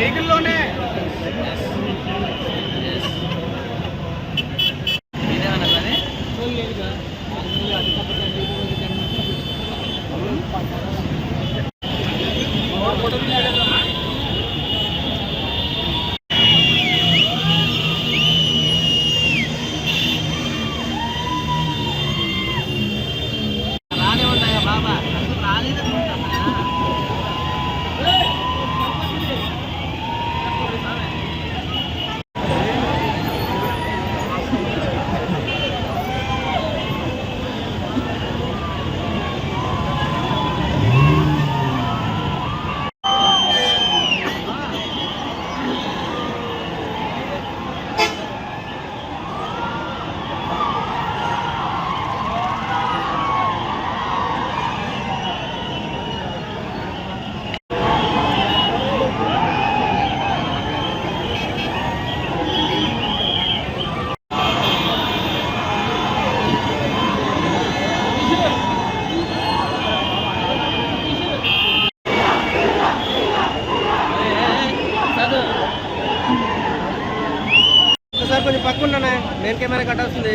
వెహికల్లోనే కొంచెం పక్కన main camera కట్టాల్సింది.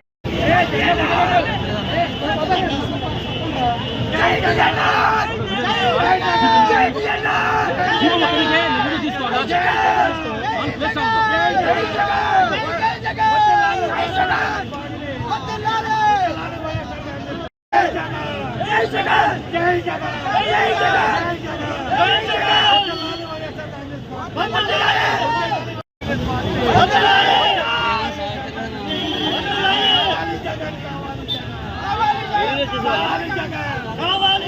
కావాలి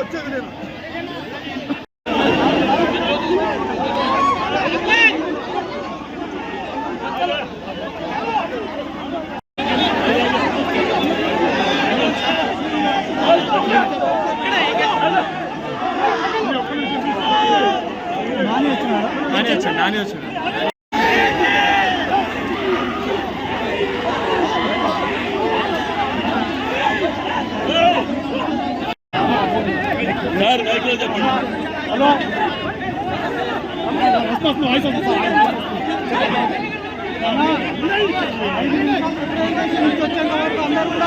వచ్చేది నేను. అందరూ కూడా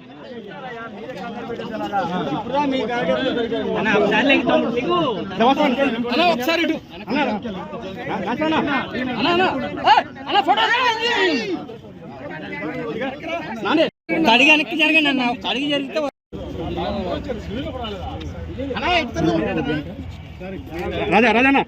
ఒకసారి కడిగి వెనక్కి జరగండి అన్న కడిగి జరిగితే రాజా రాజానా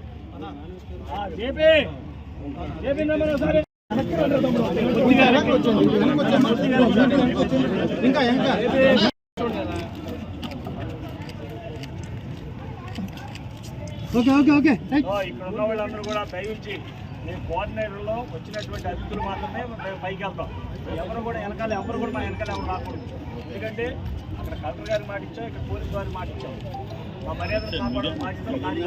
సో ఇక్కడ ఉన్న వాళ్ళందరూ కూడా దయించి నేను కోఆర్డినేటర్లో వచ్చినటువంటి అతిథులు మాత్రమే మేము పైకి వెళ్తాం. ఎవరు కూడా వెనకాల ఎవరు కూడా మా వెనకాల ఎవరు రాకూడదు. ఎందుకంటే అక్కడ కలెక్టర్ గారికి మాట ఇచ్చాం ఇక్కడ పోలీస్ వారికి మాట ఇచ్చాం. మా మర్యాదలు కాపాడడం బాధ్యత నాది.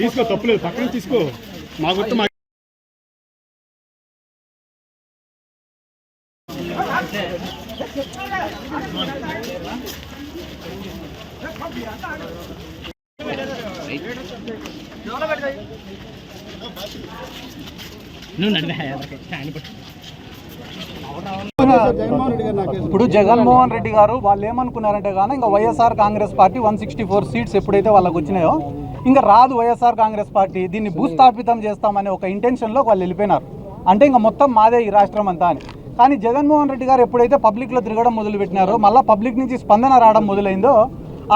తీసుకో తప్పులేదు. పక్కన తీసుకో. మా గుర్తు మా ఇప్పుడు జగన్మోహన్ రెడ్డి గారు వాళ్ళు ఏమనుకున్నారంటే కానీ ఇంకా YSR Congress Party one sixty four seats ఎప్పుడైతే వాళ్ళకి వచ్చినాయో ఇంకా రాదు వైఎస్ఆర్ కాంగ్రెస్ పార్టీ దీన్ని భూస్థాపితం చేస్తామనే ఒక ఇంటెన్షన్లో వాళ్ళు వెళ్ళిపోయినారు. అంటే ఇంకా మొత్తం మాదే ఈ రాష్ట్రం అంతా అని. కానీ జగన్మోహన్ రెడ్డి గారు ఎప్పుడైతే పబ్లిక్లో తిరగడం మొదలుపెట్టినారో మళ్ళీ పబ్లిక్ నుంచి స్పందన రావడం మొదలైందో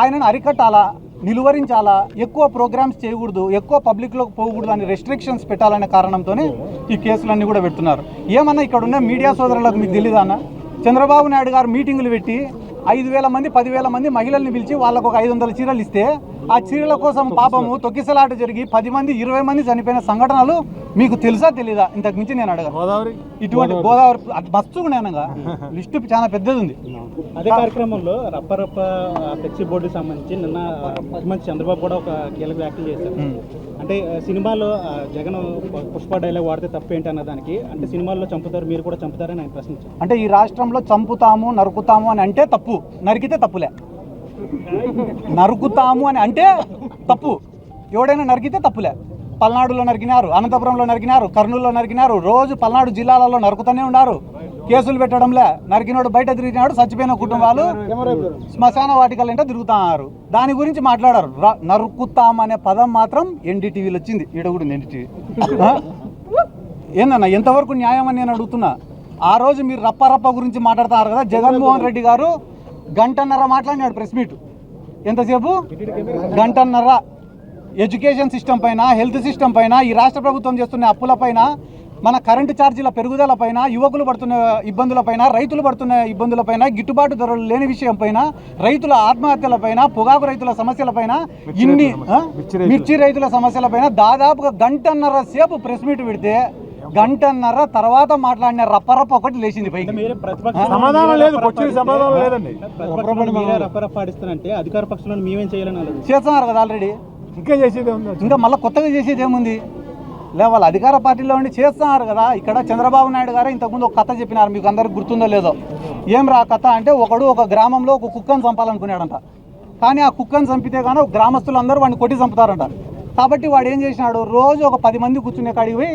ఆయనను అరికట్టాలా? నిలువరించాలా? ఎక్కువ ప్రోగ్రామ్స్ చేయకూడదు ఎక్కువ పబ్లిక్లోకి పోకూడదు అని రెస్ట్రిక్షన్స్ పెట్టాలనే కారణంతోనే ఈ కేసులన్నీ కూడా పెడుతున్నారు. ఏమన్నా ఇక్కడ ఉన్న మీడియా సోదరులకు మీకు తెలీదా అన్న? చంద్రబాబు నాయుడు గారు మీటింగులు పెట్టి ఐదు వేల మంది పదివేల మంది మహిళల్ని పిలిచి వాళ్ళకు ఒక ఐదు వందల చీరలు ఇస్తే ఆ చీరల కోసం పాపము తొక్కిసలాట జరిగి పది మంది ఇరవై మంది చనిపోయిన సంఘటనలు మీకు తెలుసా తెలీదా? ఇంతకు మించి నేను అడగ గోదావరి? ఇటువంటి గోదావరి. అది మస్తు నేనంగా లిస్టు చాలా పెద్దది ఉంది అదే కార్యక్రమంలో రప్పరప్ప ఫ్లెక్సీ బోర్డుకి సంబంధించి నిన్న ముఖ్యమంత్రి చంద్రబాబు కూడా ఒక కీలక వ్యాఖ్యలు చేశారు. అంటే సినిమాలో జగన్ పుష్ప డైలాగ్ వాడితే తప్పేంటి అన్న దానికి అంటే సినిమాల్లో చంపుతారు మీరు కూడా చంపుతారని ఆయన ప్రశ్నించారు. అంటే ఈ రాష్ట్రంలో చంపుతాము నరుకుతాము అని అంటే తప్పు. నరికితే తప్పులే. నరుకుతాము అని అంటే తప్పు. ఎవడైనా నరికితే తప్పులే. పల్నాడులో నరికినారు అనంతపురంలో నరికినారు కర్నూలులో నరికినారు రోజు పల్నాడు జిల్లాలలో నరుకుతూనే ఉన్నారు. కేసులు పెట్టడంలే. నరికినోడు బయట తిరిగినాడు చచ్చిపోయిన కుటుంబాలు శ్మశాన వాటికలు అంటే తిరుగుతున్నారు దాని గురించి మాట్లాడారు. నరుకుతామనే నరుకుతాం అనే పదం మాత్రం ఎన్డీటీవీలో వచ్చింది. ఈడగుడు ఎన్డీటీవీ. ఏందన్న ఎంతవరకు న్యాయం అని నేను అడుగుతున్నా? ఆ రోజు మీరు రప్ప రప్ప గురించి మాట్లాడుతున్నారు కదా జగన్మోహన్ రెడ్డి గారు గంటన్నర మాట్లాడినాడు ప్రెస్ మీట్. ఎంతసేపు? గంటన్నర. ఎడ్యుకేషన్ సిస్టమ్ పైన హెల్త్ సిస్టమ్ పైన ఈ రాష్ట్ర ప్రభుత్వం చేస్తున్న అప్పుల పైన మన కరెంటు ఛార్జీల పెరుగుదల పైన యువకులు పడుతున్న ఇబ్బందుల పైన రైతులు పడుతున్న ఇబ్బందుల పైన గిట్టుబాటు ధరలు లేని విషయం పైన రైతుల ఆత్మహత్యల పైన పొగాకు రైతుల సమస్యల పైన ఇన్ని? మిర్చి రైతుల సమస్యల పైన దాదాపుగా గంటన్నర సేపు ప్రెస్ మీట్ పెడితే గంటన్నర తర్వాత మాట్లాడిన రప్పరప్ప ఒకటి లేచింది పైకి. మీరే ప్రతిపక్ష సమాధానం లేదు సమాధానం లేదండి. రప్పరప్ప ఆడిస్తానంటే అధికార పక్షంలో మేమేం చేయాలని చేస్తున్నారు కదా ఆల్రెడీ. ఇంకా చేసేది ఉంది ఇంకా మళ్ళీ కొత్తగా చేసేది ఏముంది? లే వాళ్ళ అధికార పార్టీలో ఉండి చేస్తున్నారు కదా ఇక్కడ చంద్రబాబు నాయుడు గారు ఇంతకుముందు ఒక కథ చెప్పినారు మీకు అందరికి గుర్తుందో లేదో. ఏం రా కథ అంటే ఒకడు ఒక గ్రామంలో ఒక కుక్కను చంపాలనుకున్నాడంట. కానీ ఆ కుక్కను చంపితే కానీ గ్రామస్తులందరూ వాడిని కొట్టి చంపుతారంట. కాబట్టి వాడు ఏం చేసినాడు? రోజు ఒక పది మంది కూర్చునే కాడికి పోయి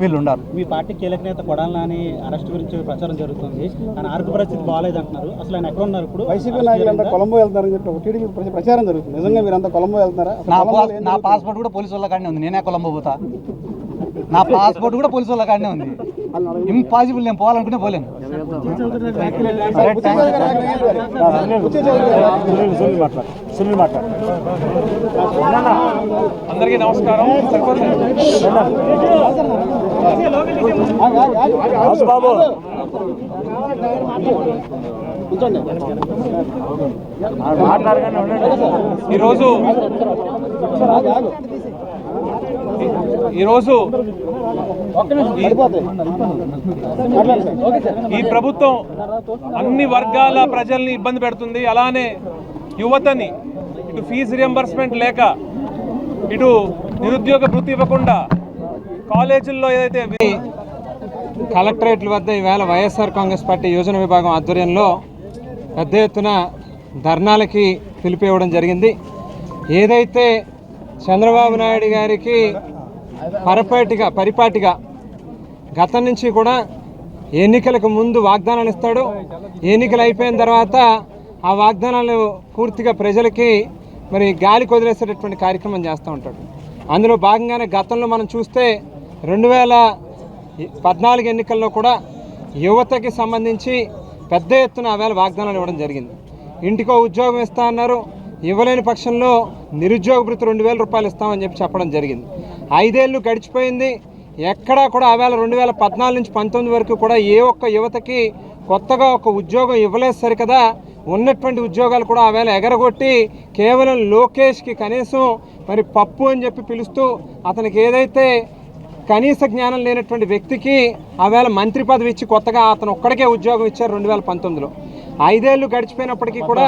వీళ్ళు ఉన్నారు మీ పార్టీ కీలక నేత కొడాలి నాని అరెస్ట్ గురించి ప్రచారం జరుగుతుంది. ఆయన ఆరోగ్య పరిస్థితి బాగాలేదు అంటున్నారు అసలు ఆయన ఎక్కడ ఉన్నారు ఇప్పుడు? వైసీపీ నాయకులంతా కొలంబో వెళ్తారని చెప్పి ఒక టీడీపీ ప్రచ- ప్రచారం జరుగుతుంది. నిజంగా మీరంతా కొలంబో వెళ్తున్నారా? అసలు నా? పాస్పోర్ట్ కూడా పోలీసు వాళ్ళ కాడనే ఉంది. నేనే కొలంబో పోతా. నా పాస్పోర్ట్ కూడా పోలీసు వాళ్ళ కాడనే ఉంది. ఇంపాసిబుల్ నేను పోవాలనుకునే పోలేను. అందరికీ నమస్కారం బాబు ఈరోజు ఈరోజు ఈ ప్రభుత్వం అన్ని వర్గాల ప్రజల్ని ఇబ్బంది పెడుతుంది. అలానే యువతని ఇటు ఫీజు రియంబర్స్మెంట్ లేక ఇటు నిరుద్యోగ వృత్తి ఇవ్వకుండా కాలేజీల్లో ఏదైతే కలెక్టరేట్ల వద్ద ఈవేళ వైఎస్ఆర్ కాంగ్రెస్ పార్టీ యోజన విభాగం ఆధ్వర్యంలో పెద్ద ఎత్తున ధర్నాలకి పిలిపివ్వడం జరిగింది. ఏదైతే చంద్రబాబు నాయుడు గారికి పరపాటిగా పరిపాటిగా గతం నుంచి కూడా ఎన్నికలకు ముందు వాగ్దానాలు ఇస్తాడు. ఎన్నికలు అయిపోయిన తర్వాత ఆ వాగ్దానాలు పూర్తిగా ప్రజలకి మరి గాలికి వదిలేసేటటువంటి కార్యక్రమం చేస్తూ ఉంటాడు. అందులో భాగంగానే గతంలో మనం చూస్తే రెండు వేల పద్నాలుగు ఎన్నికల్లో కూడా యువతకి సంబంధించి పెద్ద ఎత్తున ఆవేళ వాగ్దానాలు ఇవ్వడం జరిగింది. ఇంటికో ఉద్యోగం ఇస్తా అన్నారు. ఇవ్వలేని పక్షంలో నిరుద్యోగ భృతి రెండు వేల రూపాయలు ఇస్తామని చెప్పి చెప్పడం జరిగింది. ఐదేళ్ళు గడిచిపోయింది. ఎక్కడా కూడా ఆవేళ రెండు వేల పద్నాలుగు నుంచి పంతొమ్మిది వరకు కూడా ఏ ఒక్క యువతకి కొత్తగా ఒక ఉద్యోగం ఇవ్వలేదు సరికదా. ఉన్నటువంటి ఉద్యోగాలు కూడా ఆవేళ ఎగరగొట్టి కేవలం లోకేష్కి కనీసం మరి పప్పు అని చెప్పి పిలుస్తూ అతనికి ఏదైతే కనీస జ్ఞానం లేనటువంటి వ్యక్తికి ఆవేళ మంత్రి పదవి ఇచ్చి కొత్తగా అతను ఒక్కడికే ఉద్యోగం ఇచ్చారు రెండు వేల పంతొమ్మిదిలో. ఐదేళ్ళు గడిచిపోయినప్పటికీ కూడా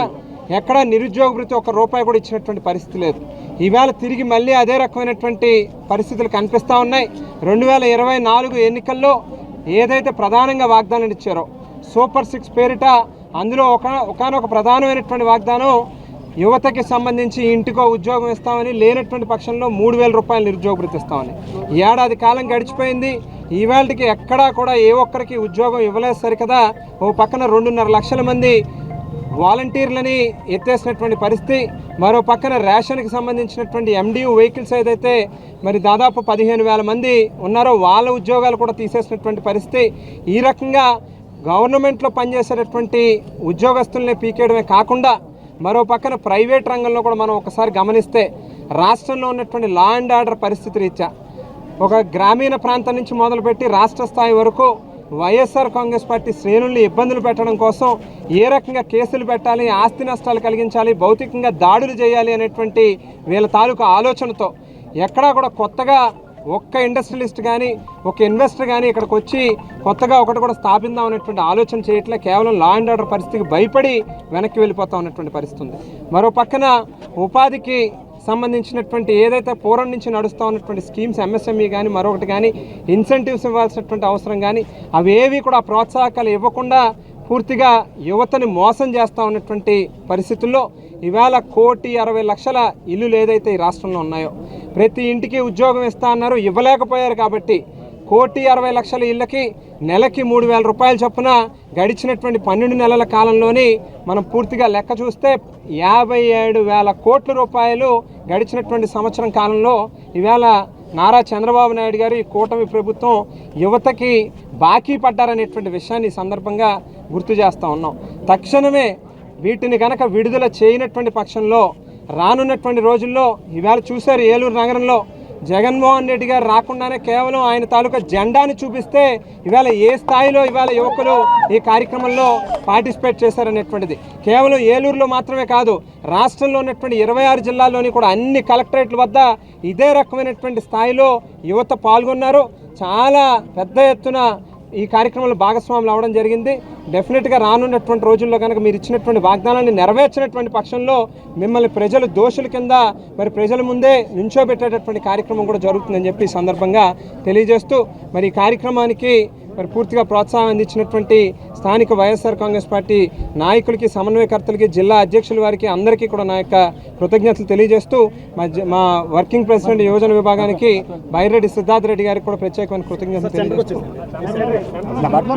ఎక్కడా నిరుద్యోగ వృత్తి ఒక రూపాయి కూడా ఇచ్చినటువంటి పరిస్థితి లేదు. ఈవేళ తిరిగి మళ్ళీ అదే రకమైనటువంటి పరిస్థితులు కనిపిస్తూ ఉన్నాయి. రెండు వేల ఇరవై నాలుగు ఎన్నికల్లో ఏదైతే ప్రధానంగా వాగ్దానం ఇచ్చారో సూపర్ సిక్స్ పేరిట అందులో ఒక ఒకనొక ప్రధానమైనటువంటి వాగ్దానం యువతకి సంబంధించి ఇంటికో ఉద్యోగం ఇస్తామని లేనటువంటి పక్షంలో మూడు వేల రూపాయలు నిరుద్యోగ వృత్తి ఇస్తామని. ఏడాది కాలం గడిచిపోయింది. ఈవేళకి ఎక్కడా కూడా ఏ ఒక్కరికి ఉద్యోగం ఇవ్వలేదు సరికదా. ఓ పక్కన రెండున్నర లక్షల మంది వాలంటీర్లని ఎత్తేసినటువంటి పరిస్థితి మరో పక్కన రేషన్కి సంబంధించినటువంటి ఎండియూ వెహికల్స్ ఏదైతే మరి దాదాపు పదిహేను వేల మంది ఉన్నారో వాళ్ళ ఉద్యోగాలు కూడా తీసేసినటువంటి పరిస్థితి. ఈ రకంగా గవర్నమెంట్లో పనిచేసేటటువంటి ఉద్యోగస్తుల్ని పీకేయడమే కాకుండా మరో పక్కన ప్రైవేట్ రంగంలో కూడా మనం ఒకసారి గమనిస్తే రాష్ట్రంలో ఉన్నటువంటి లా అండ్ ఆర్డర్ పరిస్థితి రీత్యా ఒక గ్రామీణ ప్రాంతం నుంచి మొదలుపెట్టి రాష్ట్ర స్థాయి వరకు వైఎస్ఆర్ కాంగ్రెస్ పార్టీ శ్రేణుల్ని ఇబ్బందులు పెట్టడం కోసం ఏ రకంగా కేసులు పెట్టాలి ఆస్తి నష్టాలు కలిగించాలి భౌతికంగా దాడులు చేయాలి అనేటువంటి వీళ్ళ తాలూకు ఆలోచనతో ఎక్కడా కూడా కొత్తగా ఒక్క ఇండస్ట్రియలిస్ట్ కానీ ఒక ఇన్వెస్టర్ కానీ ఇక్కడికి వచ్చి కొత్తగా ఒకటి కూడా స్థాపిద్దాం అనేటువంటి ఆలోచన చేయట్లే. కేవలం లా అండ్ ఆర్డర్ పరిస్థితికి భయపడి వెనక్కి వెళ్ళిపోతాం ఉన్నటువంటి పరిస్థితి ఉంది. మరో పక్కన ఉపాధికి సంబంధించినటువంటి ఏదైతే పూర్వం నుంచి నడుస్తూ ఉన్నటువంటి స్కీమ్స్ ఎంఎస్ఎంఈ కానీ మరొకటి కానీ ఇన్సెంటివ్స్ ఇవ్వాల్సినటువంటి అవసరం కానీ అవేవి కూడా ప్రోత్సాహకాలు ఇవ్వకుండా పూర్తిగా యువతని మోసం చేస్తూ ఉన్నటువంటి పరిస్థితుల్లో ఇవాళ కోటి అరవై లక్షల ఇల్లులు ఏదైతే ఈ రాష్ట్రంలో ఉన్నాయో ప్రతి ఇంటికి ఉద్యోగం ఇస్తా అన్నారు ఇవ్వలేకపోయారు కాబట్టి కోటి అరవై లక్షల ఇళ్ళకి నెలకి మూడు వేల రూపాయల చొప్పున గడిచినటువంటి పన్నెండు నెలల కాలంలోని మనం పూర్తిగా లెక్క చూస్తే యాభై ఏడు వేల కోట్ల రూపాయలు గడిచినటువంటి సంవత్సరం కాలంలో ఈవేళ నారా చంద్రబాబు నాయుడు గారు ఈ కూటమి ప్రభుత్వం యువతకి బాకీ పడ్డారనేటువంటి విషయాన్ని ఈ సందర్భంగా గుర్తు చేస్తూ ఉన్నాం. తక్షణమే వీటిని కనుక విడుదల చేయనటువంటి పక్షంలో రానున్నటువంటి రోజుల్లో ఈవేళ చూశారు ఏలూరు నగరంలో జగన్మోహన్ రెడ్డి గారు రాకుండానే కేవలం ఆయన తాలూకా జెండాను చూపిస్తే ఇవాళ ఏ స్థాయిలో ఇవాళ యువకులు ఈ కార్యక్రమంలో పార్టిసిపేట్ చేశారనేటువంటిది. కేవలం ఏలూరులో మాత్రమే కాదు రాష్ట్రంలో ఉన్నటువంటి ఇరవై ఆరు జిల్లాల్లోని కూడా అన్ని కలెక్టరేట్ల వద్ద ఇదే రకమైనటువంటి స్థాయిలో యువత పాల్గొన్నారు. చాలా పెద్ద ఎత్తున ఈ కార్యక్రమంలో భాగస్వాములు అవడం జరిగింది. డెఫినెట్గా రానున్నటువంటి రోజుల్లో కనుక మీరు ఇచ్చినటువంటి వాగ్దానాన్ని నెరవేర్చినటువంటి పక్షంలో మిమ్మల్ని ప్రజలు దోషుల కింద మరి ప్రజల ముందే నించోబెట్టేటటువంటి కార్యక్రమం కూడా జరుగుతుందని చెప్పి సందర్భంగా తెలియజేస్తూ మరి ఈ కార్యక్రమానికి మరి పూర్తిగా ప్రోత్సాహం అందించినటువంటి స్థానిక వైఎస్ఆర్ కాంగ్రెస్ పార్టీ నాయకులకి సమన్వయకర్తలకి జిల్లా అధ్యక్షుల వారికి అందరికీ కూడా నా యొక్క కృతజ్ఞతలు తెలియజేస్తూ మా మా వర్కింగ్ ప్రెసిడెంట్ యోజన విభాగానికి బైరెడ్డి సిద్ధార్థ రెడ్డి గారికి కూడా ప్రత్యేకమైన కృతజ్ఞతలు తెలియజేస్తూ